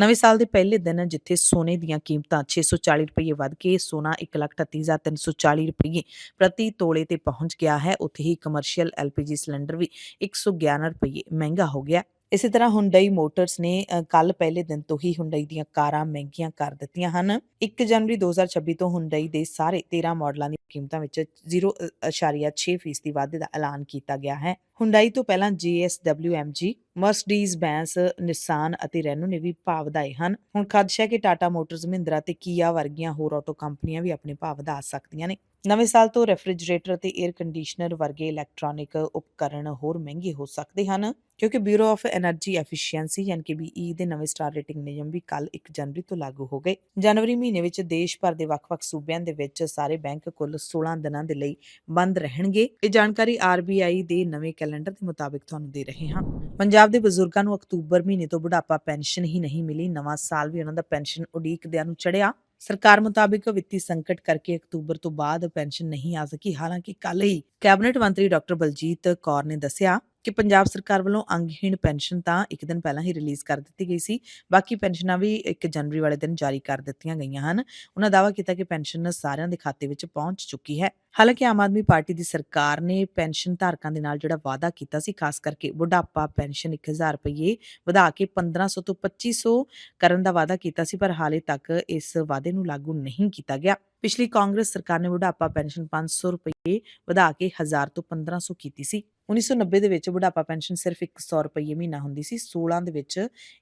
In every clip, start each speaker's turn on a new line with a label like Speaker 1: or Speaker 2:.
Speaker 1: ਨਵੇਂ ਸਾਲ ਦੇ ਪਹਿਲੇ ਦਿਨ ਜਿੱਥੇ ਸੋਨੇ ਦੀਆਂ ਕੀਮਤਾਂ 640 ਰੁਪਏ ਵੱਧ ਕੇ ਸੋਨਾ 138340 ਰੁਪਏ ਪ੍ਰਤੀ ਤੋਲੇ ਤੇ ਪਹੁੰਚ ਗਿਆ ਹੈ, ਉੱਥੇ ਹੀ ਕਮਰਸ਼ੀਅਲ ਐਲਪੀਜੀ ਸਿਲੰਡਰ ਵੀ 111 ਰੁਪਏ ਮਹਿੰਗਾ ਹੋ ਗਿਆ। ਇਸੇ ਤਰ੍ਹਾਂ ਹੁੰਡਈ ਮੋਟਰਸ ਨੇ ਕੱਲ ਪਹਿਲੇ ਦਿਨ ਤੋਂ ਹੀ ਹੁੰਡਈ ਦੀਆਂ ਕਾਰਾਂ ਮਹਿੰਗੀਆਂ ਕਰ ਦਿੱਤੀਆਂ ਹਨ। 1 ਜਨਵਰੀ 2026 ਤੋਂ ਹੁੰਡਈ ਦੇ ਸਾਰੇ 13 ਮਾਡਲਾਂ ਦੀ ਕੀਮਤਾਂ ਵਿੱਚ 0.6 ਫੀਸਦੀ ਵਾਧੇ ਦਾ ਐਲਾਨ ਕੀਤਾ ਗਿਆ ਹੈ। ਹੁੰਡਾਈ ਤੋਂ ਪਹਿਲਾਂ GSW MG Mercedes Benz Nissan ਅਤੇ ਰੈਨੋ ਨੇ ਵੀ ਭਾਅ ਵਧਾਏ ਹਨ। ਹੁਣ ਖਦਸ਼ਾ ਕਿ ਟਾਟਾ ਮੋਟਰਸ ਮਹਿੰਦਰਾ ਤੇ ਕੀਆ ਵਰਗੀਆਂ ਹੋਰ ਆਟੋ ਕੰਪਨੀਆਂ ਵੀ ਆਪਣੇ ਭਾਅ ਵਧਾ ਸਕਦੀਆਂ ਨੇ। ਨਵੇਂ ਸਾਲ ਤੋਂ ਰੈਫਰੀਜਰੇਟਰ ਤੇ 에ਅਰ ਕੰਡੀਸ਼ਨਰ ਵਰਗੇ ਇਲੈਕਟ੍ਰੋਨਿਕ ਉਪਕਰਨ ਹੋਰ ਮਹਿੰਗੇ ਹੋ ਸਕਦੇ ਹਨ, ਕਿਉਂਕਿ ਬਿਊਰੋ ਆਫ એનર્ਜੀ ਐਫੀਸ਼ੀਐਂਸੀ ਯਾਨੀ ਬੀਈ ਦੇ ਨਵੇਂ ਸਟਾਰ ਰੇਟਿੰਗ ਨਿਯਮ ਵੀ ਕੱਲ 1 ਜਨਵਰੀ ਤੋਂ ਲਾਗੂ ਹੋ ਗਏ। ਜਨਵਰੀ ਮਹੀਨੇ ਵਿੱਚ ਦੇਸ਼ ਭਰ ਦੇ ਵੱਖ-ਵੱਖ ਸੂਬਿਆਂ ਦੇ ਵਿੱਚ ਸਾਰੇ ਬੈਂਕ ਕੁੱਲ 16 ਦਿਨਾਂ ਦੇ ਲਈ ਬੰਦ ਰਹਿਣਗੇ। ਇਹ ਜਾਣਕਾਰੀ RBI ਦੇ ਨਵੇਂ ਕੈਲੰਡਰ ਦੇ ਮੁਤਾਬਿਕ ਤੁਹਾਨੂੰ ਦੇ ਰਹੇ ਹਾਂ। ਪੰਜਾਬ ਦੇ ਬਜ਼ੁਰਗਾਂ ਨੂੰ ਅਕਤੂਬਰ ਮਹੀਨੇ ਤੋਂ ਬੁਢਾਪਾ ਪੈਨਸ਼ਨ ਹੀ ਨਹੀਂ ਮਿਲੀ। ਨਵਾਂ ਸਾਲ ਵੀ ਉਹਨਾਂ ਦਾ ਪੈਨਸ਼ਨ ਉਡੀਕਦਿਆਂ ਨੂੰ ਚੜਿਆ। ਸਰਕਾਰ ਮੁਤਾਬਿਕ ਵਿੱਤੀ ਸੰਕਟ ਕਰਕੇ ਅਕਤੂਬਰ ਤੋਂ ਬਾਅਦ ਪੈਨਸ਼ਨ ਨਹੀਂ ਆ ਸਕੀ। ਹਾਲਾਂਕਿ ਕੱਲ ਹੀ ਕੈਬਨਿਟ ਮੰਤਰੀ ਡਾਕਟਰ ਬਲਜੀਤ ਕੌਰ ਨੇ ਦੱਸਿਆ ਕਿ ਪੰਜਾਬ ਸਰਕਾਰ ਵੱਲੋਂ ਅੰਗਹੀਣ ਪੈਨਸ਼ਨ ਤਾਂ ਇੱਕ ਦਿਨ ਪਹਿਲਾਂ ਹੀ ਰਿਲੀਜ਼ ਕਰ ਦਿੱਤੀ ਗਈ ਸੀ, ਬਾਕੀ ਪੈਨਸ਼ਨਾਂ ਵੀ 1 ਜਨਵਰੀ ਵਾਲੇ ਦਿਨ ਜਾਰੀ ਕਰ ਦਿੱਤੀਆਂ ਗਈਆਂ ਹਨ। ਉਹਨਾਂ ਦਾਅਵਾ ਕੀਤਾ ਕਿ ਪੈਨਸ਼ਨ ਸਾਰਿਆਂ ਦੇ ਖਾਤੇ ਵਿੱਚ ਪਹੁੰਚ ਚੁੱਕੀ ਹੈ। ਹਾਲਾਂਕਿ ਆਮ ਆਦਮੀ ਪਾਰਟੀ ਦੀ ਸਰਕਾਰ ਨੇ ਪੈਨਸ਼ਨ ਧਾਰਕਾਂ ਦੇ ਨਾਲ ਜਿਹੜਾ ਵਾਅਦਾ ਕੀਤਾ ਸੀ, ਖਾਸ ਕਰਕੇ ਬੁਢਾਪਾ ਪੈਨਸ਼ਨ 1000 ਰੁਪਏ ਵਧਾ ਕੇ 1500 ਤੋਂ 2500 ਕਰਨ ਦਾ ਵਾਅਦਾ ਕੀਤਾ ਸੀ, ਪਰ ਹਾਲੇ ਤੱਕ ਇਸ ਵਾਅਦੇ ਨੂੰ ਲਾਗੂ ਨਹੀਂ ਕੀਤਾ ਗਿਆ। ਪਿਛਲੀ ਕਾਂਗਰਸ ਸਰਕਾਰ ਨੇ ਬੁਢਾਪਾ ਪੈਨਸ਼ਨ 500 ਰੁਪਏ ਵਧਾ ਕੇ 1000 ਤੋਂ 1500 ਕੀਤੀ ਸੀ। 1990 ਦੇ ਵਿੱਚ ਬੁਢਾਪਾ ਪੈਨਸ਼ਨ ਸਿਰਫ 100 ਰੁਪਏ ਮਹੀਨਾ ਹੁੰਦੀ ਸੀ। 16 ਦੇ ਵਿੱਚ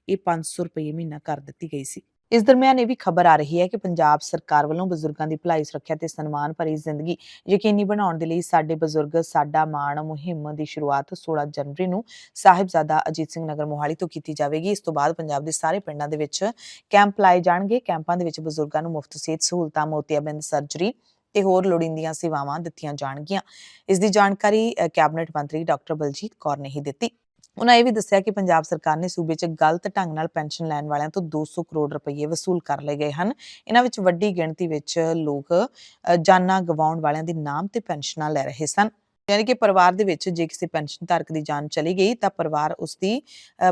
Speaker 1: ਇਹ 500 ਰੁਪਏ ਮਹੀਨਾ ਕਰ ਦਿੱਤੀ ਗਈ ਸੀ। ਇਸ ਦਰਮਿਆਨ ਇਹ ਵੀ ਖਬਰ ਆ ਰਹੀ ਹੈ ਕਿ ਪੰਜਾਬ ਸਰਕਾਰ ਵੱਲੋਂ ਬਜ਼ੁਰਗਾਂ ਦੀ ਭਲਾਈ, ਸੁਰੱਖਿਆ ਤੇ ਸਨਮਾਨ ਭਰੀ ਜ਼ਿੰਦਗੀ ਯਕੀਨੀ ਬਣਾਉਣ ਦੇ ਲਈ ਸਾਡੇ ਬਜ਼ੁਰਗ ਸਾਡਾ ਮਾਣ, ਮੁਹਿੰਮ ਦੀ ਸ਼ੁਰੂਆਤ 16 ਜਨਵਰੀ ਨੂੰ ਸਾਹਿਬਜ਼ਾਦਾ ਅਜੀਤ ਸਿੰਘ ਨਗਰ ਮੋਹਾਲੀ ਤੋਂ ਕੀਤੀ ਜਾਵੇਗੀ। ਇਸ ਤੋਂ ਬਾਅਦ ਪੰਜਾਬ ਦੇ ਸਾਰੇ ਪਿੰਡਾਂ ਦੇ ਵਿੱਚ ਕੈਂਪ ਲਾਏ ਜਾਣਗੇ। ਕੈਂਪਾਂ ਦੇ ਵਿੱਚ ਬਜ਼ੁਰਗਾਂ ਨੂੰ ਮੁਫਤ ਸਿਹਤ ਸਹੂਲਤਾਂ ਮੋਤੀਆਬਿੰਦ ਸਰਜਰੀ ਤੇ ਹੋਰ ਲੋੜੀਂਦੀਆਂ ਸੇਵਾਵਾਂ ਦਿੱਤੀਆਂ ਜਾਣਗੀਆਂ। ਇਸ ਦੀ ਜਾਣਕਾਰੀ ਕੈਬਨਿਟ ਮੰਤਰੀ ਡਾਕਟਰ ਬਲਜੀਤ ਕੌਰ ਨੇ ਹੀ ਦਿੱਤੀ। ਉਹਨਾਂ ਇਹ ਵੀ ਦੱਸਿਆ ਕਿ ਪੰਜਾਬ ਸਰਕਾਰ ਨੇ ਸੂਬੇ 'ਚ ਗਲਤ ਢੰਗ ਨਾਲ ਪੈਨਸ਼ਨ ਲੈਣ ਵਾਲਿਆਂ ਤੋਂ 200 ਕਰੋੜ ਰੁਪਏ ਵਸੂਲ ਕਰ ਲਏ ਗਏ ਹਨ। ਇਹਨਾਂ ਵਿੱਚ ਵੱਡੀ ਗਿਣਤੀ ਵਿੱਚ ਲੋਕ ਜਾਨਾਂ ਗਵਾਉਣ ਵਾਲਿਆਂ ਦੇ ਨਾਮ ਤੇ ਪੈਨਸ਼ਨਾਂ ਲੈ ਰਹੇ ਸਨ। ਯਾਨੀ ਕਿ ਪਰਿਵਾਰ ਦੇ ਵਿੱਚ ਜੇ ਕਿਸੇ ਪੈਨਸ਼ਨ ਧਾਰਕ ਦੀ ਜਾਨ ਚਲੀ ਗਈ ਤਾਂ ਪਰਿਵਾਰ ਉਸ ਦੀ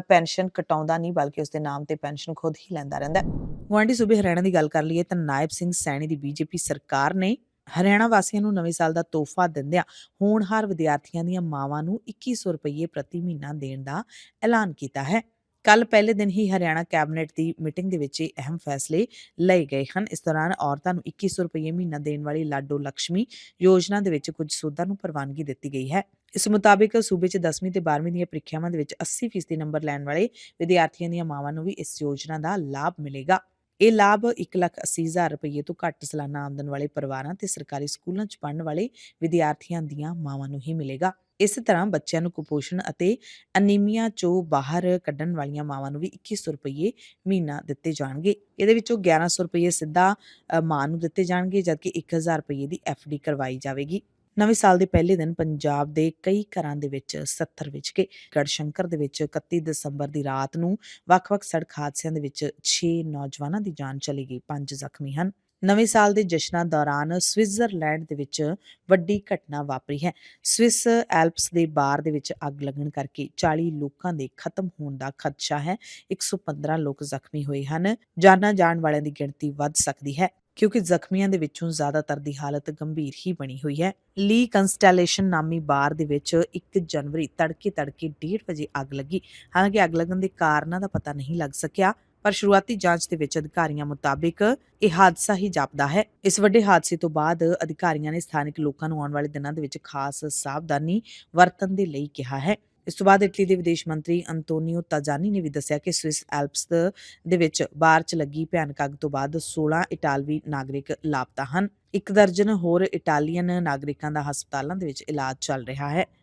Speaker 1: ਪੈਨਸ਼ਨ ਕਟਾਉਂਦਾ ਨਹੀਂ ਬਲਕਿ ਉਸ ਦੇ ਨਾਮ ਤੇ ਪੈਨਸ਼ਨ ਖੁਦ ਹੀ ਲੈਂਦਾ ਰਹਿੰਦਾ ਹੈ। ਗੁਆਂਢੀ ਸੂਬੇ ਹਰਿਆਣਾ ਦੀ ਗੱਲ ਕਰ ਲਈਏ ਤਾਂ ਨਾਇਬ ਸਿੰਘ ਸੈਣੀ ਦੀ ਬੀਜੇਪੀ ਸਰਕਾਰ ਨੇ ਹਰਿਆਣਾ ਵਾਸੀਆਂ ਨੂੰ ਨਵੇਂ ਸਾਲ ਦਾ ਤੋਹਫਾ ਦਿੰਦਿਆਂ ਹੋਣਹਾਰ ਵਿਦਿਆਰਥੀਆਂ ਦੀਆਂ ਮਾਵਾਂ ਨੂੰ 2100 ਰੁਪਏ ਪ੍ਰਤੀ ਮਹੀਨਾ ਦੇਣ ਦਾ ਐਲਾਨ ਕੀਤਾ ਹੈ। ਕੱਲ ਪਹਿਲੇ ਦਿਨ ਹੀ ਹਰਿਆਣਾ ਕੈਬਨਿਟ ਦੀ ਮੀਟਿੰਗ ਦੇ ਵਿੱਚ ਇਹ ਅਹਿਮ ਫੈਸਲੇ ਲਏ ਗਏ ਹਨ। ਇਸ ਦੌਰਾਨ ਔਰਤਾਂ ਨੂੰ 2100 ਰੁਪਏ ਮਹੀਨਾ ਦੇਣ ਵਾਲੀ ਲਾਡੋ ਲక్ష్ਮੀ ਯੋਜਨਾ ਦੇ ਵਿੱਚ ਕੁਝ ਸੋਧਾਂ ਨੂੰ ਪ੍ਰਵਾਨਗੀ ਦਿੱਤੀ ਗਈ ਹੈ। ਇਸ ਮੁਤਾਬਿਕ ਸੂਬੇ 'ਚ 10ਵੀਂ ਤੇ 12ਵੀਂ ਦੀਆਂ ਪ੍ਰੀਖਿਆਵਾਂ ਦੇ ਵਿੱਚ 80% ਨੰਬਰ ਲੈਣ ਵਾਲੇ ਵਿਦਿਆਰਥੀਆਂ ਦੀਆਂ ਮਾਵਾਂ ਨੂੰ ਵੀ ਇਸ ਯੋਜਨਾ ਦਾ ਲਾਭ ਮਿਲੇਗਾ। ਇਹ ਲਾਭ 180000 ਰੁਪਏ ਤੋਂ ਘੱਟ ਸਾਲਾਨਾ ਆਮਦਨ ਵਾਲੇ ਪਰਿਵਾਰਾਂ ਤੇ ਸਰਕਾਰੀ ਸਕੂਲਾਂ 'ਚ ਪੜ੍ਹਨ ਵਾਲੇ ਵਿਦਿਆਰਥੀਆਂ ਦੀਆਂ ਮਾਵਾਂ ਨੂੰ ਹੀ ਮਿਲੇਗਾ। ਇਸ ਤਰ੍ਹਾਂ ਬੱਚਿਆਂ ਨੂੰ ਕੁਪੋਸ਼ਣ ਅਤੇ ਅਨੀਮੀਆ ਚੋਂ ਬਾਹਰ ਕੱਢਣ ਵਾਲੀਆਂ ਮਾਵਾਂ ਨੂੰ ਵੀ 2100 ਰੁਪਏ ਮਹੀਨਾ ਦਿੱਤੇ ਜਾਣਗੇ। ਇਹਦੇ ਵਿੱਚੋਂ 1100 ਰੁਪਏ ਸਿੱਧਾ ਮਾਂ ਨੂੰ ਦਿੱਤੇ ਜਾਣਗੇ, ਜਦਕਿ 1000 ਰੁਪਏ ਦੀ ਡੀ ਕਰਵਾਈ ਜਾਵੇਗੀ। ਨਵੇਂ ਸਾਲ ਦੇ ਪਹਿਲੇ ਦਿਨ ਪੰਜਾਬ ਦੇ ਕਈ ਘਰਾਂ ਦੇ ਵਿੱਚ 70 ਵਿੱਚ ਕੇ ਗੜਸ਼ੰਕਰ ਦੇ ਵਿੱਚ 31 ਦਸੰਬਰ ਦੀ ਰਾਤ ਨੂੰ ਵੱਖ-ਵੱਖ ਸੜਕ ਹਾਦਸਿਆਂ ਦੇ ਵਿੱਚ 6 ਨੌਜਵਾਨਾਂ ਦੀ ਜਾਨ ਚਲੀ ਗਈ 5 ਜ਼ਖਮੀ ਹਨ। ਨਵੇਂ ਸਾਲ ਦੇ ਜਸ਼ਨਾਂ ਦੌਰਾਨ ਸਵਿਟਜ਼ਰਲੈਂਡ ਦੇ ਵਿੱਚ ਵੱਡੀ ਘਟਨਾ ਵਾਪਰੀ ਹੈ। ਸਵਿਸ ਐਲਪਸ ਦੇ ਬਾਰ ਦੇ ਵਿੱਚ ਅੱਗ ਲੱਗਣ ਕਰਕੇ 40 ਲੋਕਾਂ ਦੇ ਖਤਮ ਹੋਣ ਦਾ ਖਦਸ਼ਾ ਹੈ। 115 ਲੋਕ ਜ਼ਖਮੀ ਹੋਏ ਹਨ। ਜਾਨਾਂ ਜਾਣ ਵਾਲਿਆਂ ਦੀ ਗਿਣਤੀ ਵੱਧ ਸਕਦੀ ਹੈ। ਕਿਉਂਕਿ ਜ਼ਖਮੀਆਂ ਦੇ ਵਿੱਚੋਂ ਜ਼ਿਆਦਾਤਰ ਦੀ ਹਾਲਤ ਗੰਭੀਰ ਹੀ ਬਣੀ ਹੋਈ ਹੈ। ਲੀ ਕੰਸਟੈਲੇਸ਼ਨ ਨਾਮੀ ਬਾਰ ਦੇ ਵਿੱਚ 1 ਜਨਵਰੀ ਤੜਕੇ ਤੜਕੇ 1:30 ਵਜੇ ਅੱਗ ਲੱਗੀ। ਹਾਲਾਂਕਿ ਅੱਗ ਲੱਗਣ ਦੇ ਕਾਰਨਾਂ ਦਾ ਪਤਾ ਨਹੀਂ ਲੱਗ ਸਕਿਆ, ਪਰ ਸ਼ੁਰੂਆਤੀ ਜਾਂਚ ਦੇ ਵਿੱਚ ਅਧਿਕਾਰੀਆਂ ਮੁਤਾਬਿਕ ਇਹ ਹਾਦਸਾ ਹੀ ਜਾਪਦਾ ਹੈ। ਇਸ ਵੱਡੇ ਹਾਦਸੇ ਤੋਂ ਬਾਅਦ ਅਧਿਕਾਰੀਆਂ ਨੇ ਸਥਾਨਕ ਲੋਕਾਂ ਨੂੰ ਆਉਣ ਵਾਲੇ ਦਿਨਾਂ ਦੇ ਵਿੱਚ ਖਾਸ ਸਾਵਧਾਨੀ ਵਰਤਣ ਦੇ ਲਈ ਕਿਹਾ ਹੈ। ਇਸ ਤੋਂ ਬਾਅਦ ਇਟਲੀ ਦੇ ਵਿਦੇਸ਼ ਮੰਤਰੀ ਅੰਤੋਨੀਓ ਤਾਜਾਨੀ ਨੇ ਵੀ ਦੱਸਿਆ ਕਿ ਸਵਿਸ ਐਲਪਸ ਦੇ ਵਿੱਚ ਬਾਰ 'ਚ ਲੱਗੀ ਭਿਆਨਕ ਅੱਗ ਤੋਂ ਬਾਅਦ 16 ਇਟਾਲਵੀ ਨਾਗਰਿਕ ਲਾਪਤਾ ਹਨ। ਇੱਕ ਦਰਜਨ ਹੋਰ ਇਟਾਲੀਅਨ ਨਾਗਰਿਕਾਂ ਦਾ ਹਸਪਤਾਲਾਂ ਦੇ ਵਿੱਚ ਇਲਾਜ ਚੱਲ ਰਿਹਾ ਹੈ।